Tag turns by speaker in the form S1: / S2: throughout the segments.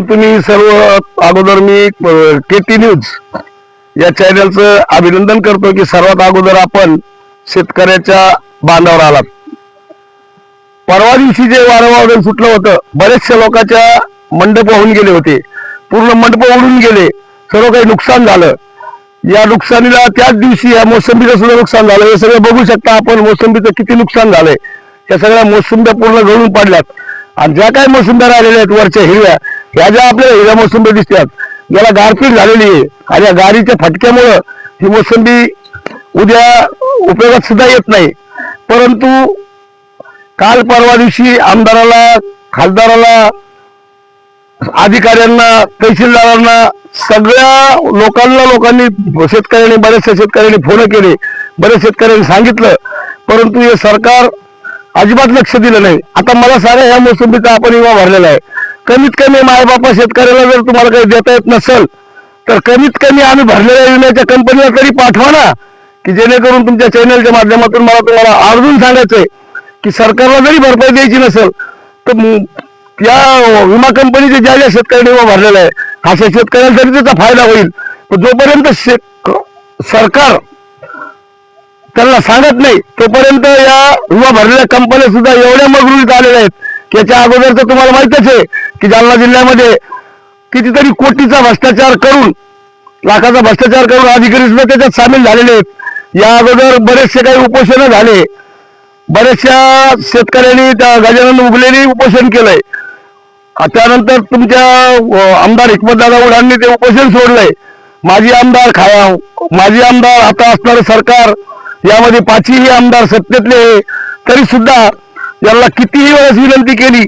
S1: प्रथम तुम्ही सर्व अगोदर मी के टी न्यूज या चॅनलचं अभिनंदन करतो की सर्वात अगोदर आपण शेतकऱ्याच्या बांधावर आलात. परवा दिवशी जे वारंवार सुटलं होतं बरेचशा लोकांच्या मंडप होऊन गेले होते. पूर्ण मंडप उडून गेले. सर्व काही नुकसान झालं. या नुकसानीला त्याच दिवशी या मोसंबीचं सुद्धा नुकसान झालं. हे सगळं बघू शकता आपण मोसंबीचं किती नुकसान झालंय. या सगळ्या मोसंब्या पूर्ण गळून पडल्यात. आणि ज्या काही मोसंब्या राहिलेल्या आहेत वरच्या हिरव्या ह्या ज्या आपल्याला हिरव्या मोसंबी दिसतात याला गारपीट झालेली आहे. आणि या गारीच्या फटक्यामुळं ही मोसंबी उद्या उपयोगात सुद्धा येत नाही. परंतु काल परवा दिवशी आमदाराला खासदाराला अधिकाऱ्यांना तहसीलदारांना सगळ्या लोकांना लोकांनी शेतकऱ्यांनी बऱ्याचशा शेतकऱ्यांनी फोन केले. बऱ्याच शेतकऱ्यांनी सांगितलं. परंतु हे सरकार अजिबात लक्ष दिलं नाही. आता मला सांगा ह्या मोसंबीचा आपण विमा भरलेला आहे. कमीत कमी मायबापा शेतकऱ्याला जर तुम्हाला काही देता येत नसेल तर कमीत कमी आम्ही भरलेल्या विम्याच्या कंपनीला तरी पाठवा ना की जेणेकरून तुमच्या चॅनलच्या माध्यमातून मला तुम्हाला आवर्जून सांगायचंय की सरकारला जरी भरपाई द्यायची नसेल तर या विमा कंपनीचे ज्या ज्या शेतकऱ्यांनी विमा भरलेला आहे अशा शेतकऱ्यांसाठी त्याचा फायदा होईल. जोपर्यंत सरकार त्यांना सांगत नाही. तोपर्यंत या विमा भरलेल्या कंपन्या सुद्धा एवढ्या मगरुरीत आलेल्या आहेत की याच्या अगोदर तर तुम्हाला माहितच आहे की जालना जिल्ह्यामध्ये कितीतरी कोटीचा भ्रष्टाचार करून लाखाचा भ्रष्टाचार करून अधिकारी सुद्धा त्याच्यात सामील झालेले आहेत. या अगोदर बरेचसे काही उपोषण झाले. बऱ्याचशा शेतकऱ्यांनी त्या गजानन उगलेली उपोषण केलंय. त्यानंतर तुमच्या आमदार हिकमतदादा उडांनी ते उपोषण सोडलंय. माजी आमदार खाया माजी आमदार आता असणारं सरकार यामध्ये पाचही आमदार सत्तेतले तरी सुद्धा यांना कितीही वेळेस विनंती केली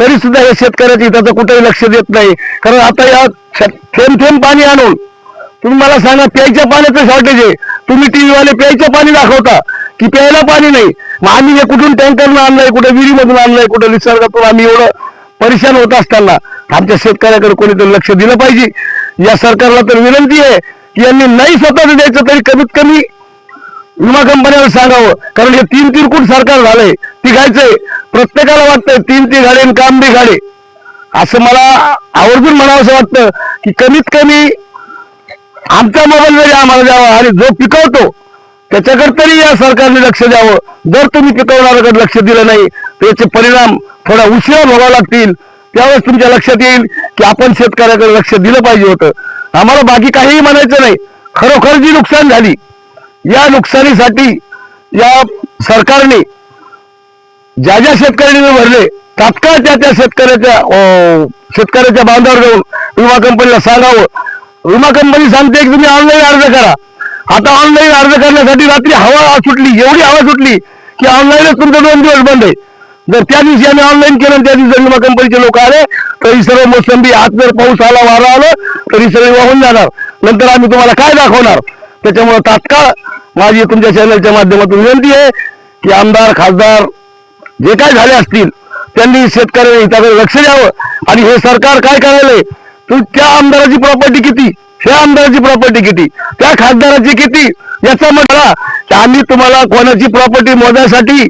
S1: तरी सुद्धा या शेतकऱ्याची त्याचं कुठेही लक्ष देत नाही. कारण आता या थेंब थेंब पाणी आणून तुम्ही मला सांगा प्यायच्या पाण्याचं शॉर्टेज आहे. तुम्ही टीव्ही वाले प्यायचं पाणी दाखवता की प्यायला पाणी नाही. मग आम्ही हे कुठून टँकरनं आणलंय कुठे विहिरीमधून आणलंय कुठे निसर्गातून आम्ही एवढं परेशान होत असताना आमच्या शेतकऱ्याकडे कोणीतरी लक्ष दिलं पाहिजे. या सरकारला तर विनंती आहे की यांनी नाही स्वतःच द्यायचं तरी कमीत कमी विमा कंपन्याला सांगावं. कारण हे तीन तिरकूट सरकार झालंय. तिघायचंय प्रत्येकाला वाटतंय तीन ती गाडी आणि काम बी गाडी. असं मला आवर्जून म्हणावं असं वाटतं की कमीत कमी आमचा मोबाईल जरी आम्हाला द्यावा आणि जो पिकवतो त्याच्याकडे तरी या सरकारने लक्ष द्यावं. जर तुम्ही पिकवणाऱ्याकडे लक्ष दिलं नाही तर याचे परिणाम थोडा उशिरा भोगावे लागतील. त्यावेळेस तुमच्या लक्षात येईल की आपण शेतकऱ्याकडे लक्ष दिलं पाहिजे होतं. आम्हाला बाकी काहीही म्हणायचं नाही. खरोखर जी नुकसान झाली या नुकसानीसाठी या सरकारने ज्या ज्या शेतकऱ्यांनी भरले तात्काळ त्या त्या शेतकऱ्याच्या अं, शेतकऱ्याच्या बांधावर जाऊन विमा कंपनीला सांगावं. विमा कंपनी सांगते की तुम्ही ऑनलाईन अर्ज करा. आता ऑनलाईन अर्ज करण्यासाठी रात्री हवा सुटली एवढी हवा सुटली की ऑनलाईनच तुमचं दोन दिवस बंद आहे. जर त्या दिवशी आम्ही ऑनलाईन केलं त्या दिवशी विमा कंपनीचे लोक आले तरी सर्व मोसंबी आज जर पाऊस आला वारा आलं तरी सर्व सगळी वाहून जाणार. नंतर आम्ही तुम्हाला काय दाखवणार? त्याच्यामुळे तात्काळ माझी तुमच्या चॅनलच्या माध्यमातून विनंती आहे की आमदार खासदार जे काय झाले असतील त्यांनी शेतकऱ्यांच्या हिताकडे लक्ष द्यावं. आणि हे सरकार काय करायलंय? तू त्या आमदाराची प्रॉपर्टी किती? ह्या आमदाराची प्रॉपर्टी किती? त्या खासदाराची किती? याचा म्हटला की आम्ही तुम्हाला कोणाची प्रॉपर्टी मोजण्यासाठी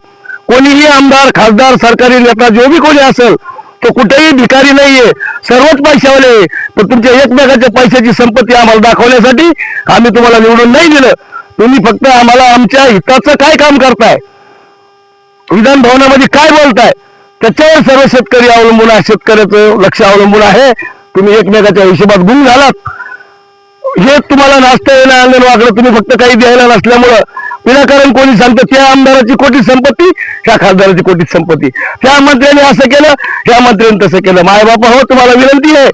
S1: कोणीही आमदार खासदार सरकारी नेता जो बी कोणी असेल तो कुठेही भिकारी नाहीये. सर्वच पैशावाले पण तुमच्या एकमेकाच्या पैशाची संपत्ती आम्हाला दाखवण्यासाठी आम्ही तुम्हाला निवडून नाही दिलं. तुम्ही फक्त आम्हाला आमच्या हिताचं काय काम करताय? विधान भवनामध्ये काय बोलताय? त्याच्यावर सर्व शेतकरी अवलंबून आहे. शेतकऱ्याचं लक्ष अवलंबून आहे. तुम्ही एकमेकाच्या हिशोबात गुण झालात हे तुम्हाला नाचता येणं अंगण वाकडं तुम्ही फक्त काही द्यायला नसल्यामुळं विनाकारण कोणी सांगतं त्या आमदाराची कोटी संपत्ती ह्या खासदाराची कोटी संपत्ती. त्या मंत्र्याने असं केलं त्या मंत्र्याने तसं केलं. मायबापा हो तुम्हाला विनंती आहे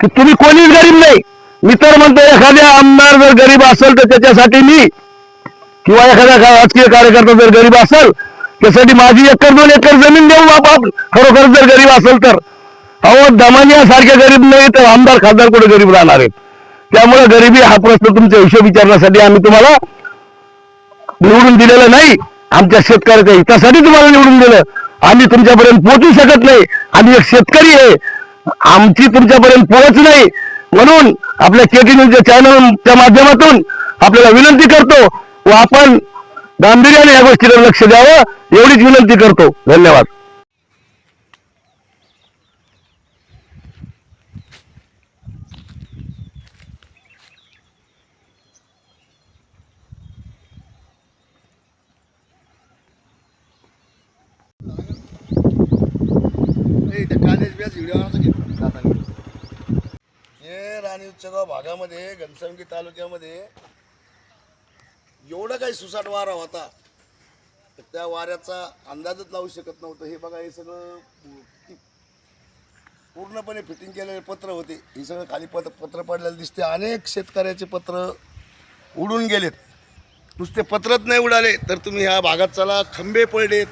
S1: की तुम्ही कोणीच गरीब नाही. मी तर म्हणतो एखाद्या आमदार जर गरीब असेल तर त्याच्यासाठी मी किंवा एखादा राजकीय कार्यकर्ता जर गरीब असेल त्यासाठी माझी एकर दोन एकर जमीन देऊ बाबा खरोखर जर गरीब असेल तर. अहो दमानिया गरीब नाही तर आमदार खासदार कुठे गरीब राहणार आहेत? त्यामुळे गरिबी हा प्रश्न तुमच्या हिशोब विचारण्यासाठी आम्ही तुम्हाला निवडून दिलेलं नाही. आमच्या शेतकऱ्याच्या हितासाठी तुम्हाला निवडून दिलं. आम्ही तुमच्यापर्यंत पोहोचू शकत नाही. आम्ही एक शेतकरी आहे. आमची तुमच्यापर्यंत पोहोच नाही. म्हणून आपल्या केटी न्यूजच्या चॅनलच्या माध्यमातून आपल्याला विनंती करतो व आपण गांभीर्याने या गोष्टीवर लक्ष द्यावं एवढीच विनंती करतो. धन्यवाद.
S2: त्या कालेज बेस हिडिओ आणायचा जाता हे राणी उच्चगाव भागामध्ये घनसंगी तालुक्यामध्ये एवढं काही सुसाट वारा होता तर त्या वाऱ्याचा अंदाजच लावू शकत नव्हतं. हे बघा हे सगळं पूर्णपणे फिटिंग केलेले पत्र होते. हे सगळं खाली पत्र पत्र पडलेलं दिसते. अनेक शेतकऱ्याचे पत्र उडून गेलेत. नुसते पत्रच नाही उडाले तर तुम्ही ह्या भागात चला. खंबे पडलेत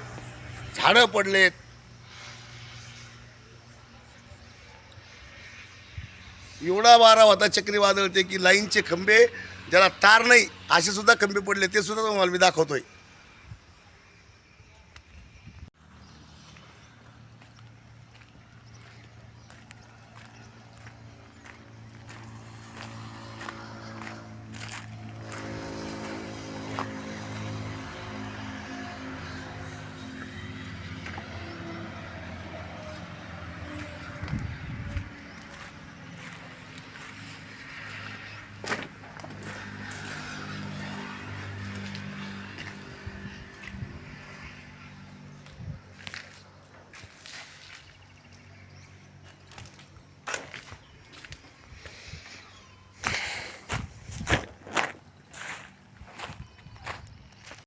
S2: झाडं पडलेत. एवढा वारा होता चक्रीवादळ ते की लाईनचे खंबे ज्याला तार नाही असे सुद्धा खंबे पडले ते सुद्धा तुम्हाला मी दाखवतोय.